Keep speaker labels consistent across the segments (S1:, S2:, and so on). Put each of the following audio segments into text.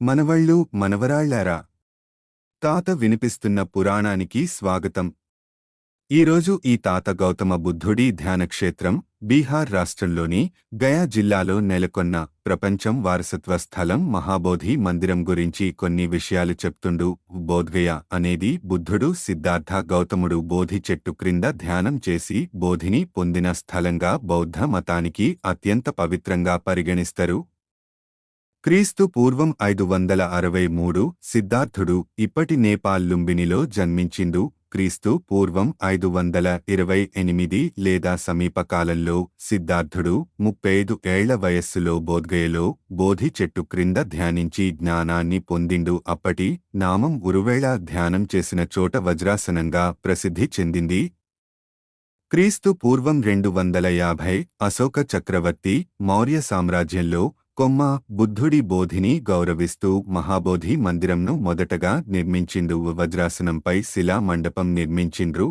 S1: మనవళ్ళు మనవరాళ్ళారా? తాత వినిపిస్తున్న పురాణానికి స్వాగతం. ఈరోజు ఈ తాత గౌతమ బుద్ధుడి ధ్యానక్షేత్రం బీహార్ రాష్ట్రంలోని గయా జిల్లాలో నెలకొన్న ప్రపంచం వారసత్వ స్థలం మహాబోధి మందిరం గురించి కొన్ని విషయాలు చెప్తుండు బోధ్గయ అనేది బుద్ధుడు సిద్ధార్థ గౌతముడు బోధి చెట్టు క్రింద ధ్యానం చేసి బోధిని పొందిన స్థలంగా బౌద్ధ మతానికి అత్యంత పవిత్రంగా పరిగణిస్తారు. క్రీస్తు పూర్వం ఐదు వందల అరవై మూడు సిద్ధార్థుడు ఇప్పటి నేపాల్ లుంబినిలో జన్మించిండు. క్రీస్తు పూర్వం ఐదు వందల ఇరవై ఎనిమిది లేదా సమీపకాలంలో సిద్ధార్థుడు సిద్ధార్థుడు ముప్పైదు ఏళ్ళ వయస్సులో బోధ్గయలో బోధి చెట్టు క్రింద ధ్యానించి జ్ఞానాన్ని పొందిండు. అప్పటి నామం ఉరువేళ ధ్యానం చేసిన చోట వజ్రాసనంగా ప్రసిద్ధి చెందింది. క్రీస్తు పూర్వం రెండు వందల యాభై అశోక చక్రవర్తి మౌర్య సామ్రాజ్యంలో కొమ్మ బుద్ధుడి బోధిని గౌరవిస్తూ మహాబోధి మందిరంను మొదటగా నిర్మించిండు. వజ్రాసనంపై శిలా మండపం నిర్మించిండ్రు.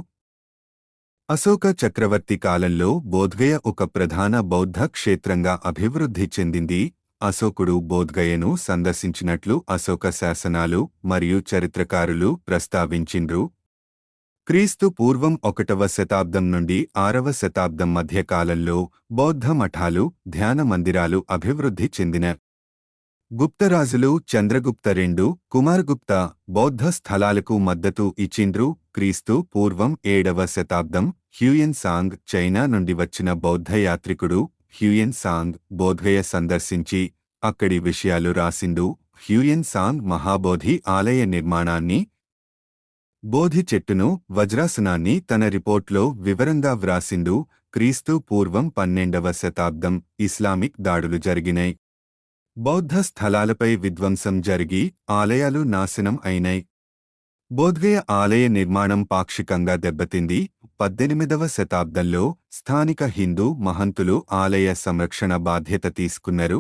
S1: అశోక చక్రవర్తి కాలంలో బోధ్గయ ఒక ప్రధాన బౌద్ధ క్షేత్రంగా అభివృద్ధి చెందింది. అశోకుడు బోధ్గయను సందర్శించినట్లు అశోక శాసనాలు మరియు చరిత్రకారులు ప్రస్తావించిండ్రు. క్రీస్తు పూర్వం ఒకటవ శతాబ్దం నుండి ఆరవ శతాబ్దం మధ్య కాలంలో బౌద్ధ మఠాలు ధ్యాన మందిరాలు అభివృద్ధి చెందిన గుప్తరాజులు చంద్రగుప్త రెండు కుమార్గుప్త బౌద్ధ స్థలాలకు మద్దతు ఇచ్చిండ్రు. క్రీస్తు పూర్వం ఏడవ శతాబ్దం హ్యూయన్ సాంగ్ చైనా నుండి వచ్చిన బౌద్ధ యాత్రికుడు హ్యూయన్ సాంగ్ బోధ్వయ సందర్శించి అక్కడి విషయాలు రాసిండు. హ్యూయన్ సాంగ్ మహాబోధి ఆలయ నిర్మాణాన్ని బోధి చెట్టును వజ్రాసనాన్ని తన రిపోర్ట్లో వివరంగా వ్రాసిండు క్రీస్తు పూర్వం పన్నెండవ శతాబ్దం ఇస్లామిక్ దాడులు జరిగినాయి బౌద్ధ స్థలాలపై విధ్వంసం జరిగి ఆలయాలు నాశనం అయినాయి బోధ్గయ ఆలయ నిర్మాణం పాక్షికంగా దెబ్బతింది. పద్దెనిమిదవ శతాబ్దంలో స్థానిక హిందూ మహంతులు ఆలయ సంరక్షణ బాధ్యత తీసుకున్నారు.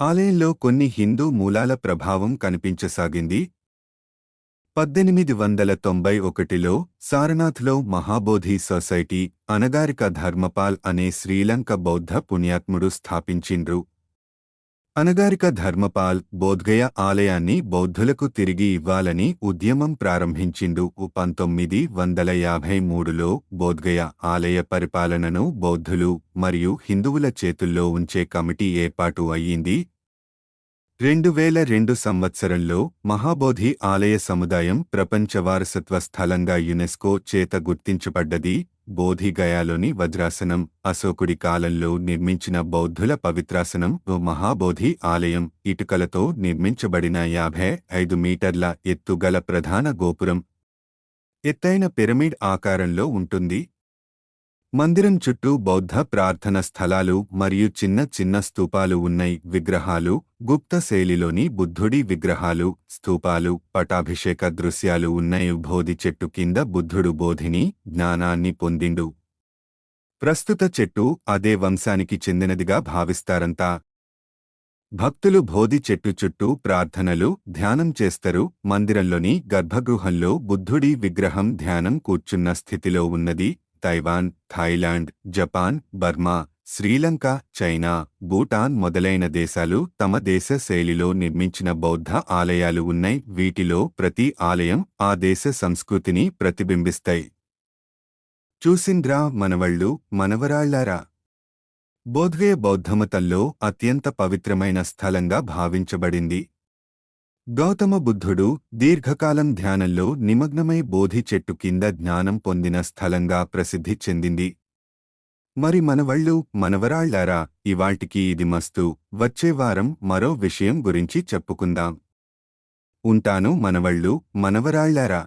S1: ఆలయంలో కొన్ని హిందూ మూలాల ప్రభావం కనిపించసాగింది. పద్దెనిమిది వందల తొంభై ఒకటిలో సారనాథ్లో మహాబోధి సొసైటీ అనగారిక ధర్మపాల్ అనే శ్రీలంక బౌద్ధ పుణ్యాత్ముడు స్థాపించిండ్రు. అనగారిక ధర్మపాల్ బోధ్గయ ఆలయాన్ని బౌద్ధులకు తిరిగి ఇవ్వాలని ఉద్యమం ప్రారంభించిండు. పంతొమ్మిది వందల యాభై మూడులో బోధ్గయ ఆలయ పరిపాలనను బౌద్ధులు మరియు హిందువుల చేతుల్లో ఉంచే కమిటీ ఏర్పాటు అయ్యింది. రెండు వేల రెండు సంవత్సరంలో మహాబోధి ఆలయ సముదాయం ప్రపంచ వారసత్వ స్థలంగా యునెస్కో చేత గుర్తించబడ్డది బోధిగయాలోని వజ్రాసనం. అశోకుడి కాలంలో నిర్మించిన బౌద్ధుల పవిత్రాసనం ఓ మహాబోధి ఆలయం. ఇటుకలతో నిర్మించబడిన యాభై ఐదు మీటర్ల ఎత్తుగల ప్రధాన గోపురం. ఎత్తైన పిరమిడ్ ఆకారంలో ఉంటుంది. మందిరం చుట్టూ బౌద్ధ ప్రార్థన స్థలాలు మరియు చిన్న చిన్న స్తూపాలు ఉన్నాయి. విగ్రహాలు గుప్త శైలిలోని బుద్ధుడి విగ్రహాలు స్తూపాలు పటాభిషేక దృశ్యాలు ఉన్నాయి. బోధి చెట్టు కింద బుద్ధుడు బోధిని జ్ఞానాన్ని పొందిండు. ప్రస్తుత చెట్టు అదే వంశానికి చెందినదిగా భావిస్తారంతా భక్తులు బోధి చెట్టు చుట్టూ ప్రార్థనలు ధ్యానం చేస్తారు. మందిరంలోని గర్భగృహంలో బుద్ధుడి విగ్రహం ధ్యానం కూర్చున్న స్థితిలో ఉన్నది. Taiwan Thailand Japan Burma Sri Lanka China Bhutan మొదలైన దేశాలు తమ దేశ శైలిలో నిర్మించిన బౌద్ధ ఆలయాలు ఉన్నాయి. వీటిలో ప్రతి ఆలయం ఆ దేశ సంస్కృతిని ప్రతిబింబిస్తాయి. చూసింద్రా మనవళ్ళు మనవరాళ్ళారా బోధ్వే బౌద్ధమతంలో అత్యంత పవిత్రమైన స్థలంగా భావించబడింది. గౌతమ బుద్ధుడు దీర్ఘకాలం ధ్యానంలో నిమగ్నమై బోధి చెట్టు కింద జ్ఞానం పొందిన స్థలంగా ప్రసిద్ధి చెందింది. మరి మనవళ్ళు మనవరాళ్ళారా ఇవాల్టికి ఇది మస్తు. వచ్చే వారం మరో విషయం గురించి చెప్పుకుందాం. ఉంటాను మనవళ్ళు మనవరాళ్ళారా.